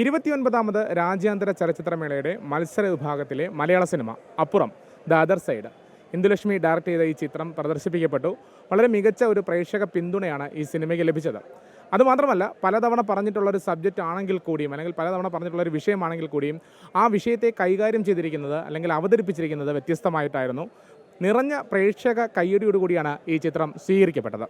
ഇരുപത്തിയൊൻപതാമത് രാജ്യാന്തര ചലച്ചിത്രമേളയുടെ മത്സര വിഭാഗത്തിലെ മലയാള cinema Appuram the other side. Indulakshmi direct ചെയ്ത ഈ ചിത്രം പ്രദർശിപ്പിക്കപ്പെട്ടു. വളരെ മികച്ച ഒരു പ്രേക്ഷക പിന്തുണയാണ് ഈ സിനിമയ്ക്ക് ലഭിച്ചത്. അതുമാത്രമല്ല പലതവണ പറഞ്ഞിട്ടുള്ള ഒരു സബ്ജക്റ്റ് ആണെങ്കിൽ കൂടിയും അല്ലെങ്കിൽ പലതവണ പറഞ്ഞിട്ടുള്ള ഒരു വിഷയമാണെങ്കിൽ കൂടിയും ആ വിഷയത്തെ കൈകാര്യം ചെയ്തിരിക്കുന്നത് അല്ലെങ്കിൽ അവതരിപ്പിച്ചിരിക്കുന്നത് വ്യത്യസ്തമായിട്ടായിരുന്നു. നിറഞ്ഞ പ്രേക്ഷക കയ്യടിയോടുകൂടിയാണ് ഈ ചിത്രം സ്വീകരിക്കപ്പെട്ടത്.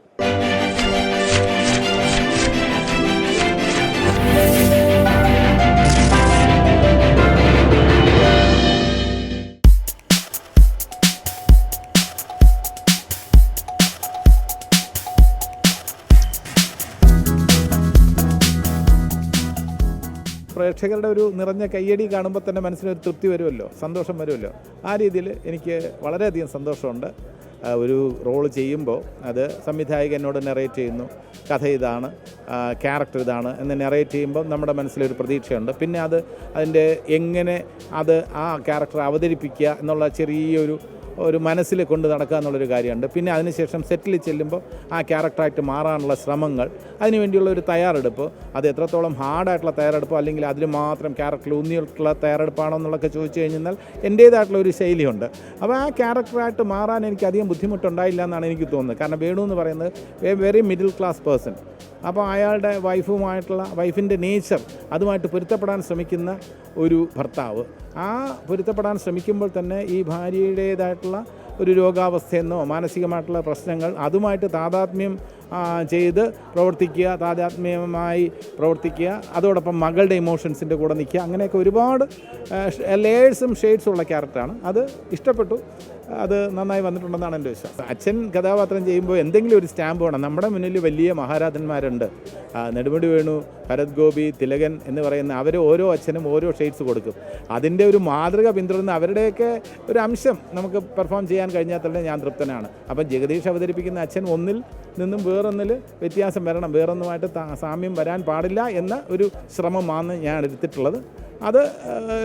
പ്രേക്ഷകരുടെ ഒരു നിറഞ്ഞ കയ്യടി കാണുമ്പോൾ തന്നെ മനസ്സിനൊരു തൃപ്തി വരുമല്ലോ സന്തോഷം വരുമല്ലോ. ആ രീതിയിൽ എനിക്ക് വളരെയധികം സന്തോഷമുണ്ട്. ഒരു റോൾ ചെയ്യുമ്പോൾ അത് സംവിധായകൻ എന്നോട് നെറേറ്റ് ചെയ്യുന്നു. കഥ ഇതാണ് ക്യാരക്ടർ ഇതാണ് എന്ന് നെറേറ്റ് ചെയ്യുമ്പോൾ നമ്മുടെ മനസ്സിലൊരു പ്രതീക്ഷയുണ്ട്. പിന്നെ അത് അതിന്റെ എങ്ങനെ അത് ആ ക്യാരക്ടർ അവതരിപ്പിക്കുക എന്നുള്ള ചെറിയൊരു ഒരു മനസ്സിൽ കൊണ്ട് നടക്കുക എന്നുള്ളൊരു കാര്യമുണ്ട്. പിന്നെ അതിനുശേഷം സെറ്റിൽ ചെല്ലുമ്പോൾ ആ ക്യാരക്ടറായിട്ട് മാറാനുള്ള ശ്രമങ്ങൾ അതിനുവേണ്ടിയുള്ള ഒരു തയ്യാറെടുപ്പ് അത് എത്രത്തോളം ഹാർഡായിട്ടുള്ള തയ്യാറെടുപ്പോ അല്ലെങ്കിൽ അതിൽ മാത്രം ക്യാരക്ടറിൽ ഊന്നിയിട്ടുള്ള തയ്യാറെടുപ്പാണോ എന്നുള്ളൊക്കെ ചോദിച്ചു കഴിഞ്ഞാൽ എന്റേതായിട്ടുള്ള ഒരു ശൈലിയുണ്ട്. അപ്പോൾ ആ ക്യാരക്ടറായിട്ട് മാറാൻ എനിക്ക് അധികം ബുദ്ധിമുട്ടുണ്ടായില്ല എന്നാണ് എനിക്ക് തോന്നുന്നത്. കാരണം വേണു എന്ന് പറയുന്നത് വെരി മിഡിൽ ക്ലാസ് പേഴ്സൺ അപ്പോൾ അയാളുടെ വൈഫുമായിട്ടുള്ള വൈഫിന്റെ നേച്ചർ അതുമായിട്ട് പൊരുത്തപ്പെടാൻ ശ്രമിക്കുന്ന ഒരു ഭർത്താവ്. ആ പൊരുത്തപ്പെടാൻ ശ്രമിക്കുമ്പോൾ തന്നെ ഈ ഭാര്യയുടേതായിട്ടുള്ള ഒരു രോഗാവസ്ഥയെന്നോ മാനസികമായിട്ടുള്ള പ്രശ്നങ്ങൾ അതുമായിട്ട് താതാത്മ്യം ചെയ്ത് പ്രവർത്തിക്കുക താതാത്മ്യമായി പ്രവർത്തിക്കുക അതോടൊപ്പം മകളുടെ ഇമോഷൻസിന്റെ കൂടെ നിൽക്കുക. അങ്ങനെയൊക്കെ ഒരുപാട് ലേയേഴ്സും ഷെയ്ഡ്സും ഉള്ള ക്യാരക്ടറാണ് അത് ഇഷ്ടപ്പെട്ടു. അത് നന്നായി വന്നിട്ടുണ്ടെന്നാണ് എന്റെ വിശ്വാസം. അച്ഛൻ കഥാപാത്രം ചെയ്യുമ്പോൾ എന്തെങ്കിലും ഒരു സ്റ്റാമ്പ് വേണം. നമ്മുടെ മുന്നിൽ വലിയ മഹാരാജന്മാരുണ്ട്. നെടുമുടി വേണു ഭരത് ഗോപി തിലകൻ എന്ന് പറയുന്ന അവർ ഓരോ അച്ഛനും ഓരോ ഷെയ്ഡ്സ് കൊടുക്കും. അതിന്റെ ഒരു മാതൃക പിന്തുടർന്ന് അവരുടെയൊക്കെ ഒരു അംശം നമുക്ക് പെർഫോം ചെയ്യാൻ കഴിഞ്ഞാൽ തന്നെ ഞാൻ തൃപ്തനാണ്. അപ്പം ജഗദീഷ് അവതരിപ്പിക്കുന്ന അച്ഛൻ ഒന്നിൽ നിന്നും വേറൊന്നിൽ വ്യത്യാസം വരണം. വേറൊന്നുമായിട്ട് സാമ്യം വരാൻ പാടില്ല എന്ന ഒരു ശ്രമമാണ് ഞാൻ എടുത്തിട്ടുള്ളത്. അത്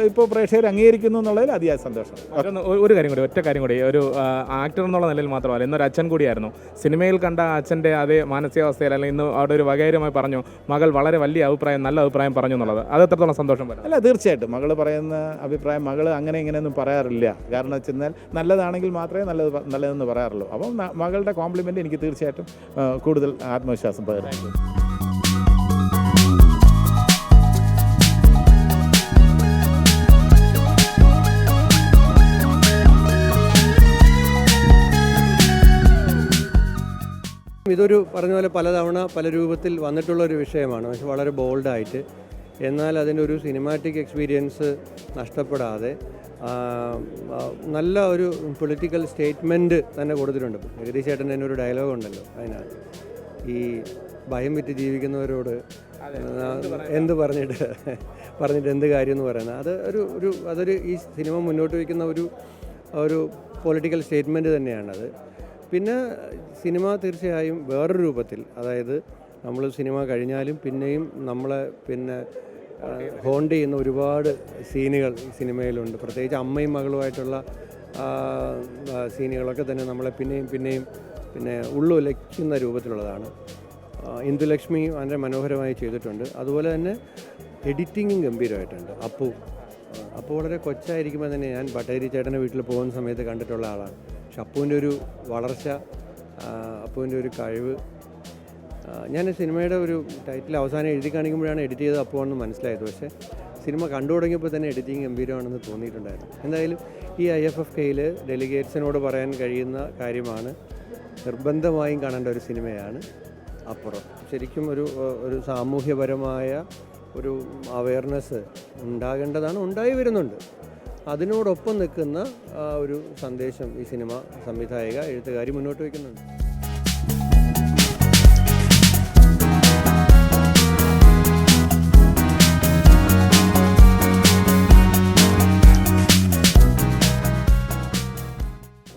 ഇപ്പോൾ പ്രേക്ഷകർ അംഗീകരിക്കുന്നു എന്നുള്ളതിൽ അതിയായ സന്തോഷം. ഒരു- കാര്യം കൂടി ഒറ്റ കാര്യം കൂടി. ഒരു ആക്ടർ എന്നുള്ള നിലയിൽ മാത്രമല്ല ഇന്നൊരു അച്ഛൻ കൂടിയായിരുന്നു. സിനിമയിൽ കണ്ട അച്ഛന്റെ അതേ മാനസികാവസ്ഥയിൽ അല്ലെങ്കിൽ ഇന്ന് അവിടെ ഒരു വകേരമായി പറഞ്ഞു മകൾ വളരെ വലിയ അഭിപ്രായം നല്ല അഭിപ്രായം പറഞ്ഞു എന്നുള്ളത്. അത് എത്രത്തോളം സന്തോഷം വരാം? അല്ല തീർച്ചയായിട്ടും. മകൾ പറയുന്ന അഭിപ്രായം മകൾ അങ്ങനെ ഇങ്ങനെയൊന്നും പറയാറില്ല. കാരണം വെച്ചെന്നാൽ നല്ലതാണെങ്കിൽ മാത്രമേ നല്ലത് നല്ലതെന്ന് പറയാറുള്ളൂ. അപ്പം മകളുടെ കോംപ്ലിമെന്റ് എനിക്ക് തീർച്ചയായിട്ടും കൂടുതൽ ആത്മവിശ്വാസം പകരുന്നു ഇതൊരു പറഞ്ഞ പോലെ പലതവണ പല രൂപത്തിൽ വന്നിട്ടുള്ള ഒരു വിഷയമാണ്. പക്ഷെ വളരെ ബോൾഡായിട്ട് എന്നാൽ അതിന്റെ ഒരു സിനിമാറ്റിക് എക്സ്പീരിയൻസ് നഷ്ടപ്പെടാതെ നല്ല ഒരു പൊളിറ്റിക്കൽ സ്റ്റേറ്റ്മെന്റ് തന്നെ കൊടുത്തിട്ടുണ്ട്. ജഗദീഷ് ചേട്ടന്റെ തന്നെ ഒരു ഡയലോഗ് ഉണ്ടല്ലോ അതിനകത്ത്. ഈ ഭയം വിറ്റ് ജീവിക്കുന്നവരോട് എന്ത് പറഞ്ഞിട്ട് പറഞ്ഞിട്ട് എന്ത് കാര്യം എന്ന് പറയുന്നത്. അത് ഒരു ഒരു അതൊരു ഈ സിനിമ മുന്നോട്ട് വയ്ക്കുന്ന ഒരു ഒരു പൊളിറ്റിക്കൽ സ്റ്റേറ്റ്മെന്റ് തന്നെയാണത്. പിന്നെ സിനിമ തീർച്ചയായും വേറൊരു രൂപത്തിൽ അതായത് നമ്മൾ സിനിമ കഴിഞ്ഞാലും പിന്നെയും നമ്മളെ പിന്നെ ഹോണ്ട് ചെയ്യുന്ന ഒരുപാട് സീനുകൾ ഈ സിനിമയിലുണ്ട്. പ്രത്യേകിച്ച് അമ്മയും മകളുമായിട്ടുള്ള സീനുകളൊക്കെ തന്നെ നമ്മളെ പിന്നെയും പിന്നെയും പിന്നെ ഉള്ളുലയ്ക്കുന്ന രൂപത്തിലുള്ളതാണ്. ഇന്ദുലക്ഷ്മി വളരെ മനോഹരമായി ചെയ്തിട്ടുണ്ട്. അതുപോലെ തന്നെ എഡിറ്റിങ്ങും ഗംഭീരമായിട്ടുണ്ട്. അപ്പു. അപ്പോൾ വളരെ കൊച്ചായിരിക്കുമ്പോൾ തന്നെ ഞാൻ ബട്ടേരി ചേട്ടന്റെ വീട്ടിൽ പോകുന്ന സമയത്ത് കണ്ടിട്ടുള്ള ആളാണ്. പക്ഷെ അപ്പുവിന്റെ ഒരു വളർച്ച അപ്പുവിന്റെ ഒരു കഴിവ് ഞാൻ സിനിമയുടെ ഒരു ടൈറ്റിൽ അവസാനം എഴുതി കാണിക്കുമ്പോഴാണ് എഡിറ്റ് ചെയ്ത് എന്ന് മനസ്സിലായത്. പക്ഷേ സിനിമ കണ്ടു തുടങ്ങിയപ്പോൾ തന്നെ എഡിറ്റിംഗ് ഗംഭീരമാണെന്ന് തോന്നിയിട്ടുണ്ടായിരുന്നു. എന്തായാലും ഈ ഐ എഫ് എഫ് കെയിൽ ഡെലിഗേറ്റ്സിനോട് പറയാൻ കഴിയുന്ന കാര്യമാണ് നിർബന്ധമായും കാണേണ്ട ഒരു സിനിമയാണ് അപ്പുറം. ശരിക്കും ഒരു ഒരു സാമൂഹ്യപരമായ ഒരു അവയർനെസ് ഉണ്ടാകേണ്ടതാണ് ഉണ്ടായി വരുന്നുണ്ട്. അതിനോടൊപ്പം നിൽക്കുന്ന ഒരു സന്ദേശം ഈ സിനിമ സംവിധായക എഴുത്തുകാരി മുന്നോട്ട് വയ്ക്കുന്നുണ്ട്.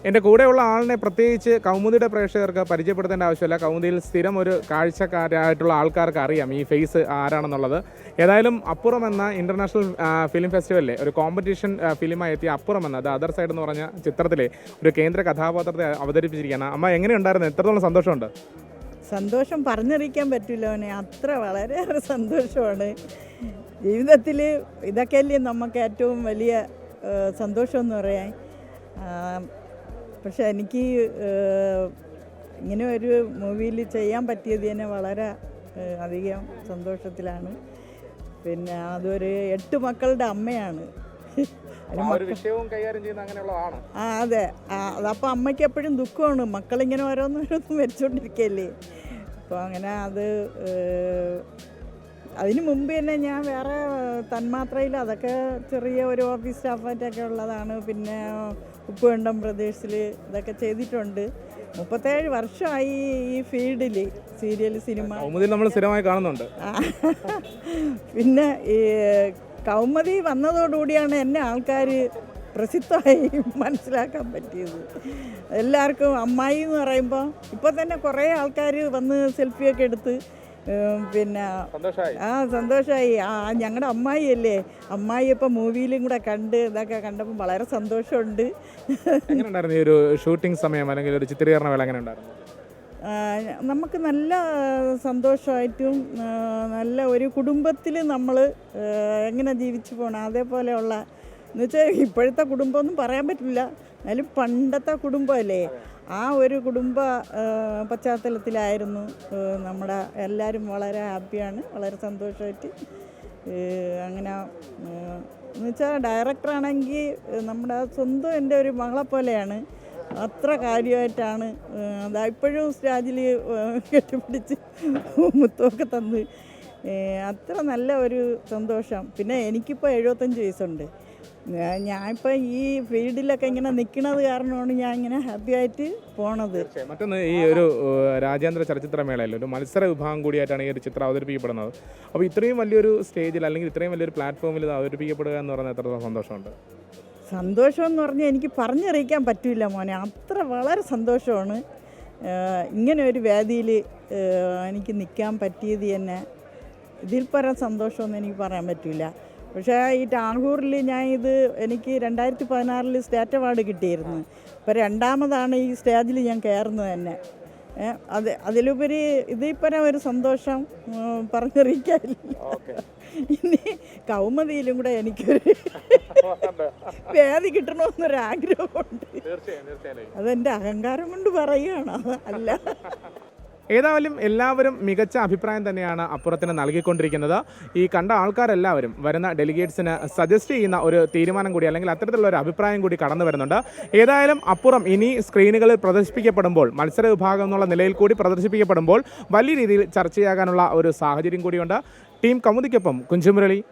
എന്റെ കൂടെയുള്ള ആളിനെ പ്രത്യേകിച്ച് കൗമുദിയുടെ പ്രേക്ഷകർക്ക് പരിചയപ്പെടുത്തേണ്ട ആവശ്യമില്ല. കൗമുദിയിൽ സ്ഥിരം ഒരു കാഴ്ചക്കാരായിട്ടുള്ള ആൾക്കാർക്ക് അറിയാം ഈ ഫേസ് ആരാണെന്നുള്ളത്. ഏതായാലും അപ്പുറം എന്ന ഇന്റർനാഷണൽ ഫിലിം ഫെസ്റ്റിവലിലെ ഒരു കോമ്പറ്റീഷൻ ഫിലിമായി എത്തിയ അപ്പുറം എന്ന ദ അതർ സൈഡ് എന്ന് പറഞ്ഞ ചിത്രത്തിലെ ഒരു കേന്ദ്ര കഥാപാത്രത്തെ അവതരിപ്പിച്ചിരിക്കുകയാണ്. അമ്മ എങ്ങനെയുണ്ടായിരുന്നു എത്രത്തോളം സന്തോഷമുണ്ട്? സന്തോഷം പറഞ്ഞറിയിക്കാൻ പറ്റില്ല അവനെ അത്ര വളരെയേറെ സന്തോഷമാണ്. ജീവിതത്തിൽ ഇതൊക്കെയല്ലേ നമുക്ക് ഏറ്റവും വലിയ സന്തോഷം എന്ന് പറയാൻ. പക്ഷെ എനിക്ക് ഇങ്ങനെ ഒരു മൂവിയിൽ ചെയ്യാൻ പറ്റിയത് തന്നെ വളരെ അധികം സന്തോഷത്തിലാണ്. പിന്നെ അതൊരു എട്ട് മക്കളുടെ അമ്മയാണ്. ആ അതെ. അതപ്പോൾ അമ്മയ്ക്ക് എപ്പോഴും ദുഃഖമാണ്. മക്കളിങ്ങനെ ഓരോന്നോരോന്നും മരിച്ചുകൊണ്ടിരിക്കല്ലേ അപ്പോൾ അങ്ങനെ അത് അതിന് മുമ്പ് തന്നെ ഞാൻ വേറെ തന്മാത്രയിൽ അതൊക്കെ ചെറിയ ഒരു ഓഫീസ് സ്റ്റാഫായിട്ടൊക്കെ ഉള്ളതാണ്. പിന്നെ ഉപ്പുകണ്ടം പ്രദേശിൽ ഇതൊക്കെ ചെയ്തിട്ടുണ്ട്. മുപ്പത്തേഴ് വർഷമായി ഈ ഫീൽഡിൽ സീരിയൽ സിനിമ. കൗമുദിയിൽ നമ്മൾ സ്ഥിരമായി കാണുന്നുണ്ട്. പിന്നെ ഈ കൗമുദി വന്നതോടുകൂടിയാണ് എന്നെ ആൾക്കാർ പ്രസിദ്ധമായി മനസ്സിലാക്കാൻ പറ്റിയത്. എല്ലാവർക്കും അമ്മായി എന്ന് പറയുമ്പോൾ ഇപ്പോൾ തന്നെ കുറേ ആൾക്കാർ വന്ന് സെൽഫിയൊക്കെ എടുത്ത് പിന്നെ ആ സന്തോഷമായി ആ ഞങ്ങളുടെ അമ്മായി അല്ലേ അമ്മായി ഇപ്പം മൂവിയിലും കൂടെ കണ്ട് ഇതൊക്കെ കണ്ടപ്പോൾ വളരെ സന്തോഷമുണ്ട്. അങ്ങനെണ്ടായിരുന്നു ഈ ഒരു ഷൂട്ടിംഗ് സമയം അല്ലെങ്കിൽ ഒരു ചിത്രീകരണ വേള എങ്ങനെ ഉണ്ടായിരുന്നു നമുക്ക് നല്ല സന്തോഷമായിട്ടും നല്ല ഒരു കുടുംബത്തിൽ നമ്മൾ എങ്ങനെ ജീവിച്ചു പോകണം അതേപോലെയുള്ള എന്നുവെച്ചാൽ ഇപ്പോഴത്തെ കുടുംബമൊന്നും പറയാൻ പറ്റില്ല. എന്നാലും പണ്ടത്തെ കുടുംബമല്ലേ ആ ഒരു കുടുംബ പശ്ചാത്തലത്തിലായിരുന്നു നമ്മുടെ എല്ലാവരും വളരെ ഹാപ്പിയാണ് വളരെ സന്തോഷമായിട്ട്. അങ്ങനെ എന്ന് വെച്ചാൽ ഡയറക്ടറാണെങ്കിൽ നമ്മുടെ സ്വന്തം എന്റെ ഒരു മകളെ പോലെയാണ്. അത്ര കാര്യമായിട്ടാണ് അതാ ഇപ്പോഴും സ്റ്റാജിൽ കെട്ടിപ്പിടിച്ച് മുത്തമൊക്കെ തന്ന്. അത്ര നല്ല ഒരു സന്തോഷം. പിന്നെ എനിക്കിപ്പോൾ എഴുപത്തഞ്ച് വയസ്സുണ്ട്. ഞാൻ- ഞാനിപ്പോൾ ഈ ഫീൽഡിലൊക്കെ ഇങ്ങനെ നിൽക്കുന്നത് കാരണമാണ് ഞാൻ ഇങ്ങനെ ഹാപ്പി ആയിട്ട് പോണത്. മറ്റൊന്ന് ഈ ഒരു രാജ്യാന്തര ചലച്ചിത്രമേളയിൽ ഒരു മത്സര വിഭാഗം കൂടിയായിട്ടാണ് ഈ ഒരു ചിത്രം അവതരിപ്പിക്കപ്പെടുന്നത്. അപ്പോൾ ഇത്രയും വലിയൊരു സ്റ്റേജിൽ അല്ലെങ്കിൽ ഇത്രയും വലിയൊരു പ്ലാറ്റ്ഫോമിൽ ഇത് അവതരിപ്പിക്കപ്പെടുക എന്ന് പറയുന്നത് എത്രത്തോളം സന്തോഷമുണ്ട്? സന്തോഷം എന്ന് പറഞ്ഞാൽ എനിക്ക് പറഞ്ഞറിയിക്കാൻ പറ്റില്ല മോനെ. അത്ര വളരെ സന്തോഷമാണ്. ഇങ്ങനെ ഒരു വേദിയിൽ എനിക്ക് നിൽക്കാൻ പറ്റിയത് തന്നെ ഇതിൽ പരം സന്തോഷമൊന്നും എനിക്ക് പറയാൻ പറ്റില്ല പക്ഷേ ഈ ടാൻഹൂറിൽ ഞാൻ ഇത് എനിക്ക് രണ്ടായിരത്തി പതിനാറിൽ സ്റ്റേറ്റ് അവാർഡ് കിട്ടിയിരുന്നു. ഇപ്പോൾ രണ്ടാമതാണ് ഈ സ്റ്റേജിൽ ഞാൻ കയറുന്നത് തന്നെ. അത് അതിലുപരി ഇതിൽ ഒരു സന്തോഷം പറഞ്ഞറിയിക്കാനില്ല. ഇനി കൗമതിയിലും കൂടെ എനിക്കൊരു വേദി കിട്ടണമെന്നൊരു ആഗ്രഹമുണ്ട് തീർച്ചയായും തീർച്ചയായും. അതെന്റെ അഹങ്കാരം കൊണ്ട് പറയുകയാണ്. അല്ല. ഏതായാലും എല്ലാവരും മികച്ച അഭിപ്രായം തന്നെയാണ് അപ്പുറത്തിന് നൽകിക്കൊണ്ടിരിക്കുന്നത്. ഈ കണ്ട ആൾക്കാരെല്ലാവരും വരുന്ന ഡെലിഗേറ്റ്സിന് സജസ്റ്റ് ചെയ്യുന്ന ഒരു തീരുമാനം കൂടി അല്ലെങ്കിൽ അത്തരത്തിലുള്ള ഒരു അഭിപ്രായം കൂടി കടന്നു വരുന്നുണ്ട്. ഏതായാലും അപ്പുറം ഇനി സ്ക്രീനുകളിൽ പ്രദർശിപ്പിക്കപ്പെടുമ്പോൾ മത്സര വിഭാഗം എന്നുള്ള നിലയിൽ കൂടി പ്രദർശിപ്പിക്കപ്പെടുമ്പോൾ വലിയ രീതിയിൽ ചർച്ചയാകാനുള്ള ഒരു സാഹചര്യം കൂടിയുണ്ട്. ടീം കമുദിക്കൊപ്പം കുഞ്ചുമുരളി.